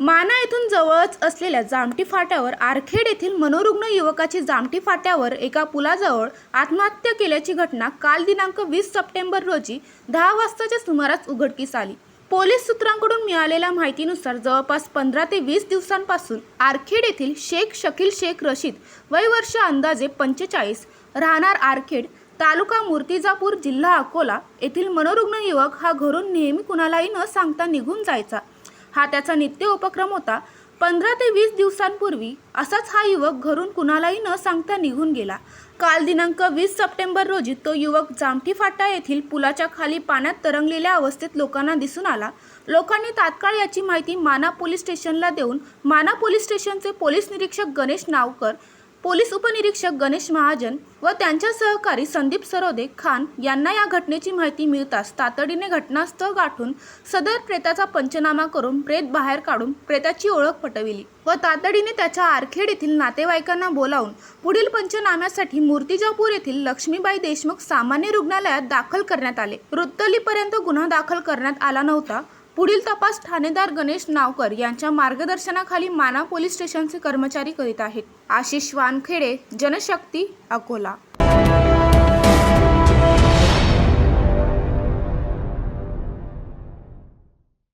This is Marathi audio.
माना येथून जवळच असलेल्या जामटी फाट्यावर आरखेड येथील मनोरुग्ण युवकाची जामटी फाट्यावर एका पुलाजवळ आत्महत्या केल्याची घटना काल दिनांक वीस सप्टेंबर रोजी दहा वाजताच्या सुमारास उघडकीस आली. पोलीस सूत्रांकडून मिळालेल्या माहितीनुसार जवळपास पंधरा ते वीस दिवसांपासून आरखेड येथील शेख शकील शेख रशीद वय वर्ष अंदाजे पंचेचाळीस राहणार आरखेड तालुका मूर्तिजापूर जिल्हा अकोला येथील मनोरुग्ण युवक हा घरून नेहमी कुणालाही न सांगता निघून जायचा. हा त्याचा नित्य उपक्रम होता. पंधरा ते वीस दिवसांपूर्वी असाच हा युवक घरून कुणालाही न सांगता निघून गेला. काल दिनांक वीस सप्टेंबर रोजी तो युवक जामठी फाटा येथील पुलाच्या खाली पाण्यात तरंगलेल्या अवस्थेत लोकांना दिसून आला. लोकांनी तात्काळ याची माहिती माना पोलीस स्टेशनला देऊन माना पोलीस स्टेशनचे पोलीस निरीक्षक गणेश नावकर पोलीस उपनिरीक्षक गणेश महाजन व त्यांच्या सहकारी संदीप सरोदे खान यांना या घटनेची माहिती मिळताच तातडीने घटनास्थळ गाठून सदर प्रेताचा पंचनामा करून प्रेत बाहेर काढून प्रेताची ओळख पटविली व तातडीने त्याच्या आरखेड येथील नातेवाईकांना बोलावून पुढील पंचनाम्यासाठी मूर्तिजापूर येथील लक्ष्मीबाई देशमुख सामान्य रुग्णालयात दाखल करण्यात आले. रुत्तलीपर्यंत गुन्हा दाखल करण्यात आला नव्हता. पुढील तपास ठाणेदार गणेश नावकर यांच्या मार्गदर्शनाखाली माना पोलीस स्टेशनचे कर्मचारी करीत आहेत. आशिष वानखेडे जनशक्ती अकोला.